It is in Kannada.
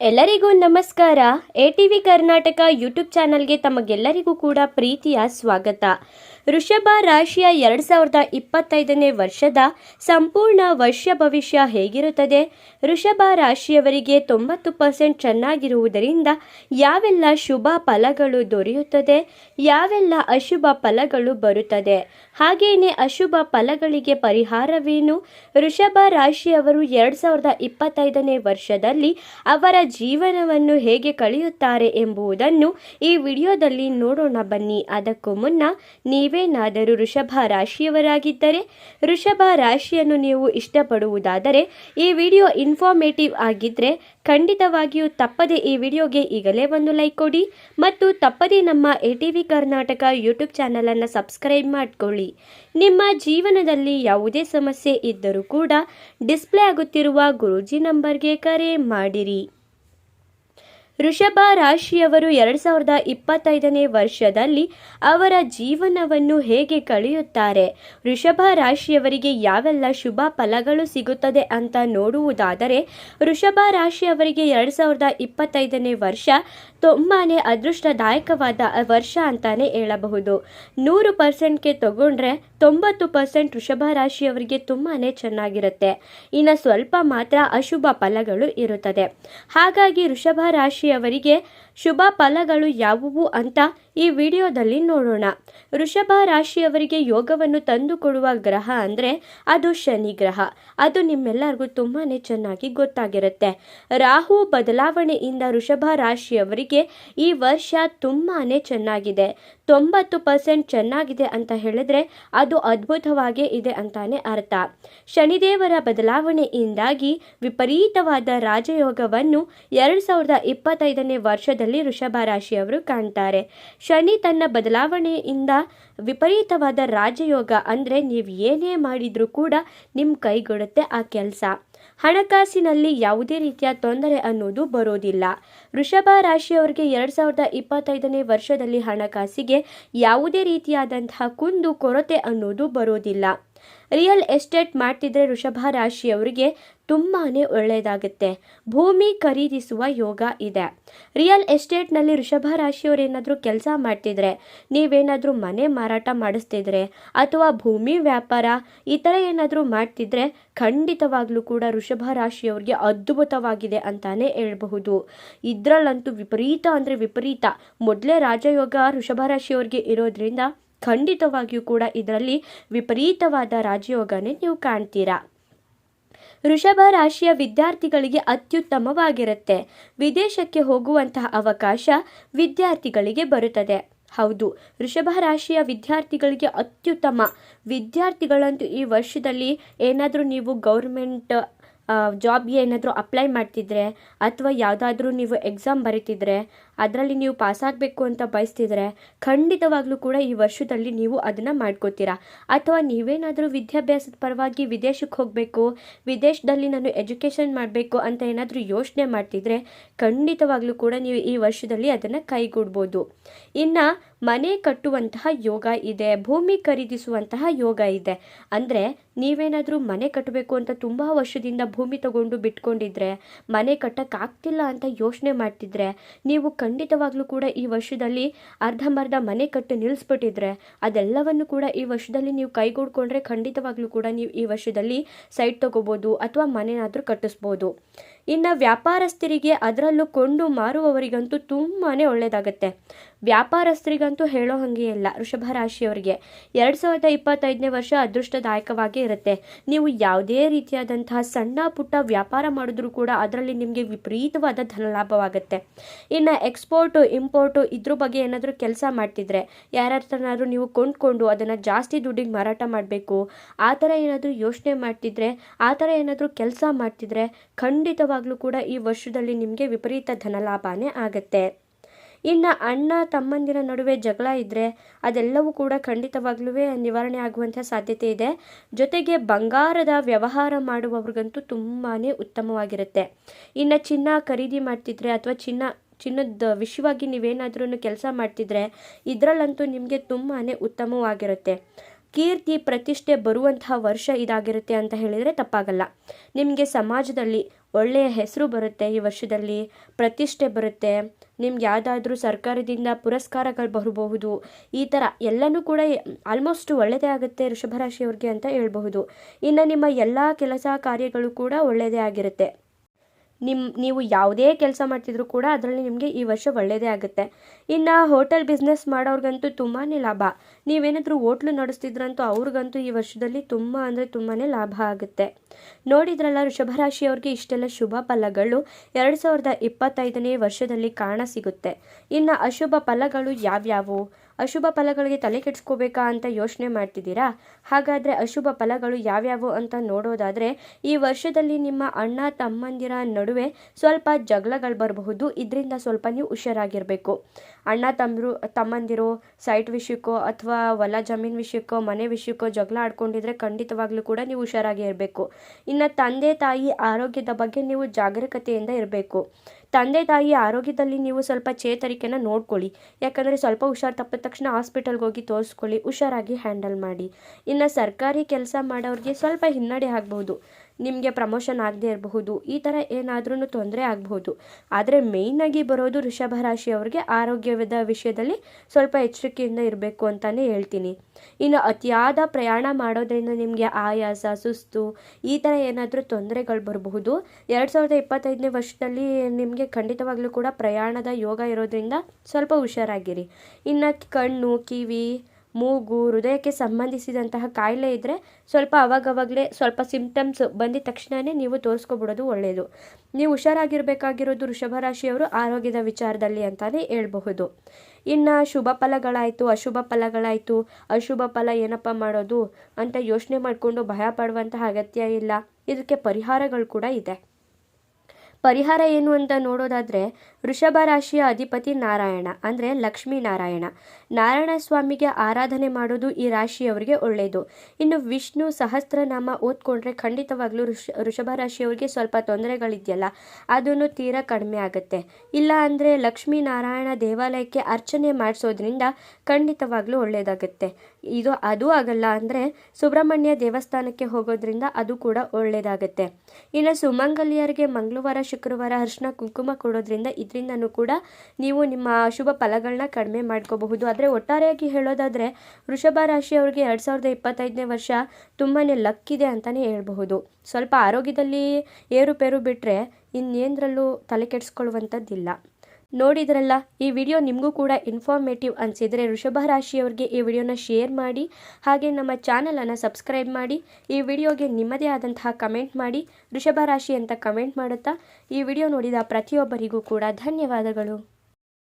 ಎಲ್ಲರಿಗೂ ನಮಸ್ಕಾರ. A T V Karnataka YouTube ಚಾನಲ್ಗೆ ತಮಗೆಲ್ಲರಿಗೂ ಕೂಡ ಪ್ರೀತಿಯ ಸ್ವಾಗತ. ವೃಷಭ ರಾಶಿಯ ಎರಡು ಸಾವಿರದ ಇಪ್ಪತ್ತೈದನೇ ವರ್ಷದ ಸಂಪೂರ್ಣ ವರ್ಷ ಭವಿಷ್ಯ ಹೇಗಿರುತ್ತದೆ? ವೃಷಭ ರಾಶಿಯವರಿಗೆ ತೊಂಬತ್ತು ಪರ್ಸೆಂಟ್ ಚೆನ್ನಾಗಿರುವುದರಿಂದ ಯಾವೆಲ್ಲ ಶುಭ ಫಲಗಳು ದೊರೆಯುತ್ತದೆ? ಯಾವೆಲ್ಲ ಅಶುಭ ಫಲಗಳು ಬರುತ್ತದೆ? ಹಾಗೆಯೇ ಅಶುಭ ಫಲಗಳಿಗೆ ಪರಿಹಾರವೇನು? ವೃಷಭ ರಾಶಿಯವರು ಎರಡು ಸಾವಿರದ ಇಪ್ಪತ್ತೈದನೇ ವರ್ಷದಲ್ಲಿ ಅವರ ಜೀವನವನ್ನು ಹೇಗೆ ಕಳೆಯುತ್ತಾರೆ ಎಂಬುದನ್ನು ಈ ವಿಡಿಯೋದಲ್ಲಿ ನೋಡೋಣ ಬನ್ನಿ. ಅದಕ್ಕೂ ಮುನ್ನ ನೀವೇನಾದರೂ ವೃಷಭ ರಾಶಿಯವರಾಗಿದ್ದರೆ ವೃಷಭ ರಾಶಿಯನ್ನು ನೀವು ಇಷ್ಟಪಡುವುದಾದರೆ ಈ ವಿಡಿಯೋ ಇನ್ಫಾರ್ಮೇಟಿವ್ ಆಗಿದ್ದರೆ ಖಂಡಿತವಾಗಿಯೂ ತಪ್ಪದೆ ಈ ವಿಡಿಯೋಗೆ ಈಗಲೇ ಒಂದು ಲೈಕ್ ಕೊಡಿ ಮತ್ತು ತಪ್ಪದೆ ನಮ್ಮ A T V Karnataka YouTube ಚಾನಲನ್ನು ಸಬ್ಸ್ಕ್ರೈಬ್ ಮಾಡಿಕೊಳ್ಳಿ. ನಿಮ್ಮ ಜೀವನದಲ್ಲಿ ಯಾವುದೇ ಸಮಸ್ಯೆ ಇದ್ದರೂ ಕೂಡ ಡಿಸ್ಪ್ಲೇ ಆಗುತ್ತಿರುವ ಗುರೂಜಿ ನಂಬರ್ಗೆ ಕರೆ ಮಾಡಿರಿ. ವೃಷಭ ರಾಶಿಯವರು ಎರಡು ಸಾವಿರದ ಇಪ್ಪತ್ತೈದನೇ ವರ್ಷದಲ್ಲಿ ಅವರ ಜೀವನವನ್ನು ಹೇಗೆ ಕಳೆಯುತ್ತಾರೆ? ಋಷಭ ರಾಶಿಯವರಿಗೆ ಯಾವೆಲ್ಲ ಶುಭ ಫಲಗಳು ಸಿಗುತ್ತದೆ ಅಂತ ನೋಡುವುದಾದರೆ ಋಷಭ ರಾಶಿಯವರಿಗೆ ಎರಡು ಸಾವಿರದ ಇಪ್ಪತ್ತೈದನೇ ವರ್ಷ ತುಂಬಾ ಅದೃಷ್ಟದಾಯಕವಾದ ವರ್ಷ ಅಂತಾನೆ ಹೇಳಬಹುದು. ನೂರು ಪರ್ಸೆಂಟ್ಗೆ ತಗೊಂಡ್ರೆ ತೊಂಬತ್ತು ಪರ್ಸೆಂಟ್ ವೃಷಭ ರಾಶಿಯವರಿಗೆ ತುಂಬಾ ಚೆನ್ನಾಗಿರುತ್ತೆ. ಇನ್ನು ಸ್ವಲ್ಪ ಮಾತ್ರ ಅಶುಭ ಫಲಗಳು ಇರುತ್ತದೆ. ಹಾಗಾಗಿ ವೃಷಭ ರಾಶಿಯವರಿಗೆ ಶುಭ ಫಲಗಳು ಯಾವುವು ಅಂತ ಈ ವಿಡಿಯೋದಲ್ಲಿ ನೋಡೋಣ. ವೃಷಭ ರಾಶಿಯವರಿಗೆ ಯೋಗವನ್ನು ತಂದುಕೊಡುವ ಗ್ರಹ ಅಂದರೆ ಅದು ಶನಿ ಗ್ರಹ. ಅದು ನಿಮ್ಮೆಲ್ಲರಿಗೂ ತುಂಬಾ ಚೆನ್ನಾಗಿ ಗೊತ್ತಾಗಿರುತ್ತೆ. ರಾಹು ಬದಲಾವಣೆಯಿಂದ ವೃಷಭ ರಾಶಿಯವರಿಗೆ ಈ ವರ್ಷ ತುಂಬಾ ಚೆನ್ನಾಗಿದೆ. ತೊಂಬತ್ತು ಪರ್ಸೆಂಟ್ ಚೆನ್ನಾಗಿದೆ ಅಂತ ಹೇಳಿದ್ರೆ ಅದು ಅದ್ಭುತವಾಗೇ ಇದೆ ಅಂತಾನೆ ಅರ್ಥ. ಶನಿದೇವರ ಬದಲಾವಣೆಯಿಂದಾಗಿ ವಿಪರೀತವಾದ ರಾಜಯೋಗವನ್ನು ಎರಡು ಸಾವಿರದ ಇಪ್ಪತ್ತೈದನೇ ವರ್ಷದಲ್ಲಿ ವೃಷಭ ರಾಶಿಯವರು ಕಾಣ್ತಾರೆ. ಶನಿ ತನ್ನ ಬದಲಾವಣೆಯಿಂದ ವಿಪರೀತವಾದ ರಾಜಯೋಗ ಅಂದರೆ ನೀವು ಏನೇ ಮಾಡಿದರೂ ಕೂಡ ನಿಮ್ಮ ಕೈಗೊಡುತ್ತೆ ಆ ಕೆಲಸ. ಹಣಕಾಸಿನಲ್ಲಿ ಯಾವುದೇ ರೀತಿಯ ತೊಂದರೆ ಅನ್ನೋದು ಬರೋದಿಲ್ಲ. ಋಷಭ ರಾಶಿಯವರಿಗೆ ಎರಡು ಸಾವಿರದ ಇಪ್ಪತ್ತೈದನೇ ವರ್ಷದಲ್ಲಿ ಹಣಕಾಸಿಗೆ ಯಾವುದೇ ರೀತಿಯಾದಂತಹ ಕುಂದು ಕೊರತೆ ಅನ್ನೋದು ಬರೋದಿಲ್ಲ. ರಿಯಲ್ ಎಸ್ಟೇಟ್ ಮಾಡ್ತಿದ್ರೆ ವೃಷಭ ರಾಶಿಯವರಿಗೆ ತುಂಬಾ ಒಳ್ಳೆಯದಾಗುತ್ತೆ. ಭೂಮಿ ಖರೀದಿಸುವ ಯೋಗ ಇದೆ. ರಿಯಲ್ ಎಸ್ಟೇಟ್ನಲ್ಲಿ ವೃಷಭ ರಾಶಿಯವರು ಏನಾದರೂ ಕೆಲಸ ಮಾಡ್ತಿದ್ರೆ, ನೀವೇನಾದರೂ ಮನೆ ಮಾರಾಟ ಮಾಡಿಸ್ತಿದ್ರೆ, ಅಥವಾ ಭೂಮಿ ವ್ಯಾಪಾರ ಈ ಥರ ಏನಾದರೂ ಮಾಡ್ತಿದ್ರೆ ಖಂಡಿತವಾಗ್ಲೂ ಕೂಡ ವೃಷಭ ರಾಶಿಯವ್ರಿಗೆ ಅದ್ಭುತವಾಗಿದೆ ಅಂತಾನೆ ಹೇಳ್ಬಹುದು. ಇದರಲ್ಲಂತೂ ವಿಪರೀತ ಅಂದರೆ ವಿಪರೀತ. ಮೊದಲೇ ರಾಜಯೋಗ ವೃಷಭ ರಾಶಿಯವ್ರಿಗೆ ಇರೋದ್ರಿಂದ ಖಂಡಿತವಾಗಿಯೂ ಕೂಡ ಇದರಲ್ಲಿ ವಿಪರೀತವಾದ ರಾಜಯೋಗನೇ ನೀವು ಕಾಣ್ತೀರಾ. ವೃಷಭ ರಾಶಿಯ ವಿದ್ಯಾರ್ಥಿಗಳಿಗೆ ಅತ್ಯುತ್ತಮವಾಗಿರುತ್ತೆ. ವಿದೇಶಕ್ಕೆ ಹೋಗುವಂತಹ ಅವಕಾಶ ವಿದ್ಯಾರ್ಥಿಗಳಿಗೆ ಬರುತ್ತದೆ. ಹೌದು, ವೃಷಭ ರಾಶಿಯ ವಿದ್ಯಾರ್ಥಿಗಳಿಗೆ ಅತ್ಯುತ್ತಮ. ವಿದ್ಯಾರ್ಥಿಗಳಂತೂ ಈ ವರ್ಷದಲ್ಲಿ ಏನಾದರೂ ನೀವು ಗೌರ್ಮೆಂಟ್ ಜಾಬ್ಗೆ ಏನಾದರೂ ಅಪ್ಲೈ ಮಾಡ್ತಿದ್ರೆ ಅಥವಾ ಯಾವುದಾದ್ರೂ ನೀವು ಎಕ್ಸಾಮ್ ಬರೀತಿದ್ರೆ ಅದರಲ್ಲಿ ನೀವು ಪಾಸಾಗಬೇಕು ಅಂತ ಬಯಸ್ತಿದ್ರೆ ಖಂಡಿತವಾಗ್ಲೂ ಕೂಡ ಈ ವರ್ಷದಲ್ಲಿ ನೀವು ಅದನ್ನು ಮಾಡ್ಕೋತೀರಾ. ಅಥವಾ ನೀವೇನಾದರೂ ವಿದ್ಯಾಭ್ಯಾಸದ ಪರವಾಗಿ ವಿದೇಶಕ್ಕೆ ಹೋಗಬೇಕು, ವಿದೇಶದಲ್ಲಿ ನಾನು ಎಜುಕೇಷನ್ ಮಾಡಬೇಕು ಅಂತ ಏನಾದರೂ ಯೋಚನೆ ಮಾಡ್ತಿದ್ರೆ ಖಂಡಿತವಾಗ್ಲೂ ಕೂಡ ನೀವು ಈ ವರ್ಷದಲ್ಲಿ ಅದನ್ನು ಕೈಗೂಡ್ಬೋದು. ಇನ್ನು ಮನೆ ಕಟ್ಟುವಂತಹ ಯೋಗ ಇದೆ, ಭೂಮಿ ಖರೀದಿಸುವಂತಹ ಯೋಗ ಇದೆ. ಅಂದರೆ ನೀವೇನಾದರೂ ಮನೆ ಕಟ್ಟಬೇಕು ಅಂತ ತುಂಬ ವರ್ಷದಿಂದ ಭೂಮಿ ತಗೊಂಡು ಬಿಟ್ಕೊಂಡಿದ್ರೆ, ಮನೆ ಕಟ್ಟಕ್ಕಾಗ್ತಿಲ್ಲ ಅಂತ ಯೋಚನೆ ಮಾಡ್ತಿದ್ರೆ, ನೀವು ಖಂಡಿತವಾಗ್ಲೂ ಕೂಡ ಈ ವರ್ಷದಲ್ಲಿ ಅರ್ಧಂಬರ್ಧ ಮನೆ ಕಟ್ಟು ನಿಲ್ಲಿಸ್ಬಿಟ್ಟಿದ್ರೆ ಅದೆಲ್ಲವನ್ನು ಕೂಡ ಈ ವರ್ಷದಲ್ಲಿ ನೀವು ಕೈಗೂಡ್ಕೊಂಡ್ರೆ ಖಂಡಿತವಾಗ್ಲೂ ಕೂಡ ನೀವು ಈ ವರ್ಷದಲ್ಲಿ ಸೈಟ್ ತಗೋಬೋದು ಅಥವಾ ಮನೆನಾದರೂ ಕಟ್ಟಿಸ್ಬೋದು. ಇನ್ನು ವ್ಯಾಪಾರಸ್ಥರಿಗೆ ಅದರಲ್ಲೂ ಕೊಂಡು ಮಾರುವವರಿಗಂತೂ ತುಂಬಾ ಒಳ್ಳೆಯದಾಗತ್ತೆ ವ್ಯಾಪಾರಸ್ಥರಿಗಂತೂ ಹೇಳೋ ಹಾಗೆ ಇಲ್ಲ ವೃಷಭ ರಾಶಿಯವರಿಗೆ. ಎರಡು ಸಾವಿರದ ಇಪ್ಪತ್ತೈದನೇ ವರ್ಷ ಅದೃಷ್ಟದಾಯಕವಾಗಿ ಇರುತ್ತೆ. ನೀವು ಯಾವುದೇ ರೀತಿಯಾದಂತಹ ಸಣ್ಣ ಪುಟ್ಟ ವ್ಯಾಪಾರ ಮಾಡಿದ್ರೂ ಕೂಡ ಅದರಲ್ಲಿ ನಿಮಗೆ ವಿಪರೀತವಾದ ಧನಲಾಭವಾಗುತ್ತೆ. ಇನ್ನು ಎಕ್ಸ್ಪೋರ್ಟು, ಇಂಪೋರ್ಟು ಇದ್ರ ಬಗ್ಗೆ ಏನಾದರೂ ಕೆಲಸ ಮಾಡ್ತಿದ್ರೆ ಯಾರ್ಯಾರನಾದರೂ ನೀವು ಕೊಂಡ್ಕೊಂಡು ಅದನ್ನು ಜಾಸ್ತಿ ದುಡ್ಡಿಗೆ ಮಾರಾಟ ಮಾಡಬೇಕು, ಆ ಥರ ಏನಾದರೂ ಯೋಚನೆ ಮಾಡ್ತಿದ್ರೆ, ಆ ಥರ ಏನಾದರೂ ಕೆಲಸ ಮಾಡ್ತಿದ್ರೆ ಖಂಡಿತವಾಗ್ಲೂ ಕೂಡ ಈ ವರ್ಷದಲ್ಲಿ ನಿಮಗೆ ವಿಪರೀತ ಧನಲಾಭನೇ ಆಗತ್ತೆ. ಇನ್ನು ಅಣ್ಣ, ತಮ್ಮಂದಿರ ನಡುವೆ ಜಗಳ ಇದ್ದರೆ ಅದೆಲ್ಲವೂ ಕೂಡ ಖಂಡಿತವಾಗ್ಲೂ ನಿವಾರಣೆ ಆಗುವಂಥ ಸಾಧ್ಯತೆ ಇದೆ. ಜೊತೆಗೆ ಬಂಗಾರದ ವ್ಯವಹಾರ ಮಾಡುವವ್ರಿಗಂತೂ ತುಂಬಾ ಉತ್ತಮವಾಗಿರುತ್ತೆ. ಇನ್ನು ಚಿನ್ನ ಖರೀದಿ ಮಾಡ್ತಿದ್ರೆ ಅಥವಾ ಚಿನ್ನ, ಚಿನ್ನದ ವಿಷಯವಾಗಿ ನೀವೇನಾದ್ರೂ ಕೆಲಸ ಮಾಡ್ತಿದ್ರೆ ಇದರಲ್ಲಂತೂ ನಿಮಗೆ ತುಂಬಾ ಉತ್ತಮವಾಗಿರುತ್ತೆ. ಕೀರ್ತಿ, ಪ್ರತಿಷ್ಠೆ ಬರುವಂತಹ ವರ್ಷ ಇದಾಗಿರುತ್ತೆ ಅಂತ ಹೇಳಿದರೆ ತಪ್ಪಾಗಲ್ಲ. ನಿಮಗೆ ಸಮಾಜದಲ್ಲಿ ಒಳ್ಳೆಯ ಹೆಸರು ಬರುತ್ತೆ ಈ ವರ್ಷದಲ್ಲಿ, ಪ್ರತಿಷ್ಠೆ ಬರುತ್ತೆ. ನಿಮ್ಗೆ ಯಾವುದಾದ್ರೂ ಸರ್ಕಾರದಿಂದ ಪುರಸ್ಕಾರಗಳು ಬರಬಹುದು. ಈ ಥರ ಎಲ್ಲನೂ ಕೂಡ ಆಲ್ಮೋಸ್ಟ್ ಒಳ್ಳೆಯದೇ ಆಗುತ್ತೆ ವೃಷಭರಾಶಿಯವ್ರಿಗೆ ಅಂತ ಹೇಳ್ಬಹುದು. ಇನ್ನು ನಿಮ್ಮ ಎಲ್ಲ ಕೆಲಸ ಕಾರ್ಯಗಳು ಕೂಡ ಒಳ್ಳೆಯದೇ ಆಗಿರುತ್ತೆ. ನಿಮ್ಮ ನೀವು ಯಾವುದೇ ಕೆಲಸ ಮಾಡ್ತಿದ್ರು ಕೂಡ ಅದರಲ್ಲಿ ನಿಮಗೆ ಈ ವರ್ಷ ಒಳ್ಳೆಯದೇ ಆಗುತ್ತೆ. ಇನ್ನು ಹೋಟೆಲ್ ಬಿಸ್ನೆಸ್ ಮಾಡೋರ್ಗಂತೂ ತುಂಬಾ ಲಾಭ. ನೀವೇನಾದರೂ ಹೋಟ್ಲು ನಡೆಸ್ತಿದ್ರಂತೂ ಅವ್ರಿಗಂತೂ ಈ ವರ್ಷದಲ್ಲಿ ತುಂಬ ಅಂದರೆ ತುಂಬಾ ಲಾಭ ಆಗುತ್ತೆ. ನೋಡಿದ್ರಲ್ಲ ವೃಷಭರಾಶಿಯವ್ರಿಗೆ ಇಷ್ಟೆಲ್ಲ ಶುಭ ಫಲಗಳು ಎರಡು ಸಾವಿರದ ಇಪ್ಪತ್ತೈದನೇ ವರ್ಷದಲ್ಲಿ ಕಾಣ ಸಿಗುತ್ತೆ. ಇನ್ನು ಅಶುಭ ಫಲಗಳು ಯಾವ್ಯಾವು? ಅಶುಭ ಫಲಗಳಿಗೆ ತಲೆ ಕೆಡಿಸ್ಕೋಬೇಕಾ ಅಂತ ಯೋಚನೆ ಮಾಡ್ತಿದ್ದೀರಾ? ಹಾಗಾದರೆ ಅಶುಭ ಫಲಗಳು ಯಾವ್ಯಾವು ಅಂತ ನೋಡೋದಾದರೆ, ಈ ವರ್ಷದಲ್ಲಿ ನಿಮ್ಮ ಅಣ್ಣ ತಮ್ಮಂದಿರ ನಡುವೆ ಸ್ವಲ್ಪ ಜಗಳಗಳು ಬರಬಹುದು. ಇದರಿಂದ ಸ್ವಲ್ಪ ನೀವು ಹುಷಾರಾಗಿರಬೇಕು. ಅಣ್ಣ ತಮ್ಮರು ತಮ್ಮಂದಿರು ಸೈಟ್ ವಿಷಯಕ್ಕೋ ಅಥವಾ ಹೊಲ ಜಮೀನು ವಿಷಯಕ್ಕೋ, ಮನೆ ವಿಷಯಕ್ಕೋ ಜಗಳ ಆಡ್ಕೊಂಡಿದ್ರೆ ಖಂಡಿತವಾಗ್ಲೂ ಕೂಡ ನೀವು ಹುಷಾರಾಗಿ ಇರಬೇಕು. ಇನ್ನು ತಂದೆ ತಾಯಿ ಆರೋಗ್ಯದ ಬಗ್ಗೆ ನೀವು ಜಾಗರೂಕತೆಯಿಂದ ಇರಬೇಕು. ತಂದೆ ತಾಯಿ ಆರೋಗ್ಯದಲ್ಲಿ ನೀವು ಸ್ವಲ್ಪ ಚೇತರಿಕೆನ ನೋಡ್ಕೊಳ್ಳಿ. ಯಾಕಂದರೆ ಸ್ವಲ್ಪ ಹುಷಾರು ತಪ್ಪಿದ ತಕ್ಷಣ ಹಾಸ್ಪಿಟಲ್ಗೆ ಹೋಗಿ ತೋರಿಸ್ಕೊಳ್ಳಿ. ಹುಷಾರಾಗಿ ಹ್ಯಾಂಡಲ್ ಮಾಡಿ. ಇನ್ನು ಸರ್ಕಾರಿ ಕೆಲಸ ಮಾಡೋರಿಗೆ ಸ್ವಲ್ಪ ಹಿನ್ನಡೆ ಆಗ್ಬೋದು ನಿಮಗೆ ಪ್ರಮೋಷನ್ ಆಗದೇ ಇರಬಹುದು. ಈ ಥರ ಏನಾದ್ರೂ ತೊಂದರೆ ಆಗಬಹುದು. ಆದರೆ ಮೇಯ್ನಾಗಿ ಬರೋದು ವೃಷಭ ರಾಶಿಯವ್ರಿಗೆ ಆರೋಗ್ಯದ ವಿಷಯದಲ್ಲಿ ಸ್ವಲ್ಪ ಎಚ್ಚರಿಕೆಯಿಂದ ಇರಬೇಕು ಅಂತಲೇ ಹೇಳ್ತೀನಿ. ಇನ್ನು ಅತಿಯಾದ ಪ್ರಯಾಣ ಮಾಡೋದ್ರಿಂದ ನಿಮಗೆ ಆಯಾಸ, ಸುಸ್ತು, ಈ ಥರ ಏನಾದರೂ ತೊಂದರೆಗಳು ಬರಬಹುದು. ಎರಡು ಸಾವಿರದ ಇಪ್ಪತ್ತೈದನೇ ವರ್ಷದಲ್ಲಿ ನಿಮಗೆ ಖಂಡಿತವಾಗ್ಲೂ ಕೂಡ ಪ್ರಯಾಣದ ಯೋಗ ಇರೋದ್ರಿಂದ ಸ್ವಲ್ಪ ಹುಷಾರಾಗಿರಿ. ಇನ್ನು ಕಣ್ಣು, ಕಿವಿ ಮೂಗು ಹೃದಯಕ್ಕೆ ಸಂಬಂಧಿಸಿದಂತಹ ಕಾಯಿಲೆ ಇದ್ದರೆ ಸ್ವಲ್ಪ ಅವಾಗವಾಗಲೇ ಸ್ವಲ್ಪ ಸಿಂಪ್ಟಮ್ಸ್ ಬಂದಿದ ತಕ್ಷಣವೇ ನೀವು ತೋರಿಸ್ಕೊಬಿಡೋದು ಒಳ್ಳೆಯದು ನೀವು ಹುಷಾರಾಗಿರಬೇಕಾಗಿರೋದು ವೃಷಭ ರಾಶಿಯವರು ಆರೋಗ್ಯದ ವಿಚಾರದಲ್ಲಿ ಅಂತಲೇ ಹೇಳ್ಬಹುದು. ಇನ್ನು ಶುಭ ಫಲಗಳಾಯಿತು, ಅಶುಭ ಫಲಗಳಾಯಿತು, ಅಶುಭ ಫಲ ಏನಪ್ಪ ಮಾಡೋದು ಅಂತ ಯೋಚನೆ ಮಾಡಿಕೊಂಡು ಭಯ ಪಡುವಂತಹ ಅಗತ್ಯ ಇಲ್ಲ. ಇದಕ್ಕೆ ಪರಿಹಾರಗಳು ಕೂಡ ಇದೆ. ಪರಿಹಾರ ಏನು ಅಂತ ನೋಡೋದಾದರೆ ವೃಷಭ ರಾಶಿಯ ಅಧಿಪತಿ ನಾರಾಯಣ, ಅಂದರೆ ಲಕ್ಷ್ಮೀನಾರಾಯಣ. ನಾರಾಯಣ ಸ್ವಾಮಿಗೆ ಆರಾಧನೆ ಮಾಡೋದು ಈ ರಾಶಿಯವರಿಗೆ ಒಳ್ಳೆಯದು ಇನ್ನು ವಿಷ್ಣು ಸಹಸ್ರನಾಮ ಓದ್ಕೊಂಡ್ರೆ ಖಂಡಿತವಾಗ್ಲೂ ಋಷ ವೃಷಭ ರಾಶಿಯವರಿಗೆ ಸ್ವಲ್ಪ ತೊಂದರೆಗಳಿದೆಯಲ್ಲ, ಅದನ್ನು ತೀರಾ ಕಡಿಮೆ ಆಗುತ್ತೆ. ಇಲ್ಲ ಅಂದರೆ ಲಕ್ಷ್ಮೀನಾರಾಯಣ ದೇವಾಲಯಕ್ಕೆ ಅರ್ಚನೆ ಮಾಡಿಸೋದ್ರಿಂದ ಖಂಡಿತವಾಗ್ಲೂ ಒಳ್ಳೆಯದಾಗುತ್ತೆ ಇದು, ಅದು ಆಗಲ್ಲ ಅಂದರೆ ಸುಬ್ರಹ್ಮಣ್ಯ ದೇವಸ್ಥಾನಕ್ಕೆ ಹೋಗೋದ್ರಿಂದ ಅದು ಕೂಡ ಒಳ್ಳೆಯದಾಗುತ್ತೆ ಇನ್ನು ಸುಮಂಗಲಿಯರಿಗೆ ಮಂಗಳವಾರ, ಶುಕ್ರವಾರ ಅರಿಶಿನ ಕುಂಕುಮ ಕೊಡೋದ್ರಿಂದ ಇದರಿಂದನೂ ಕೂಡ ನೀವು ನಿಮ್ಮ ಶುಭ ಫಲಗಳನ್ನ ಕಡಿಮೆ ಮಾಡ್ಕೋಬಹುದು. ಆದರೆ ಒಟ್ಟಾರೆಯಾಗಿ ಹೇಳೋದಾದರೆ ವೃಷಭ ರಾಶಿಯವ್ರಿಗೆ ಎರಡು ಸಾವಿರದ ಇಪ್ಪತ್ತೈದನೇ ವರ್ಷ ತುಂಬಾ ಲಕ್ಕಿದೆ ಅಂತಲೇ ಹೇಳ್ಬಹುದು. ಸ್ವಲ್ಪ ಆರೋಗ್ಯದಲ್ಲಿ ಏರುಪೇರು ಬಿಟ್ಟರೆ ಇನ್ನೇಂದ್ರಲ್ಲೂ ತಲೆ ಕೆಡಿಸ್ಕೊಳ್ಳುವಂಥದ್ದಿಲ್ಲ ನೋಡಿದ್ರಲ್ಲ, ಈ ವಿಡಿಯೋ ನಿಮಗೂ ಕೂಡ ಇನ್ಫಾರ್ಮೇಟಿವ್ ಅನಿಸಿದರೆ ಋಷಭ ರಾಶಿಯವರಿಗೆ ಈ ವಿಡಿಯೋನ ಶೇರ್ ಮಾಡಿ, ಹಾಗೆ ನಮ್ಮ ಚಾನಲನ್ನು ಸಬ್ಸ್ಕ್ರೈಬ್ ಮಾಡಿ, ಈ ವಿಡಿಯೋಗೆ ನಿಮ್ಮದೇ ಆದಂತಹ ಕಮೆಂಟ್ ಮಾಡಿ ಋಷಭ ರಾಶಿ ಅಂತ ಕಮೆಂಟ್ ಮಾಡುತ್ತಾ, ಈ ವಿಡಿಯೋ ನೋಡಿದ ಪ್ರತಿಯೊಬ್ಬರಿಗೂ ಕೂಡ ಧನ್ಯವಾದಗಳು.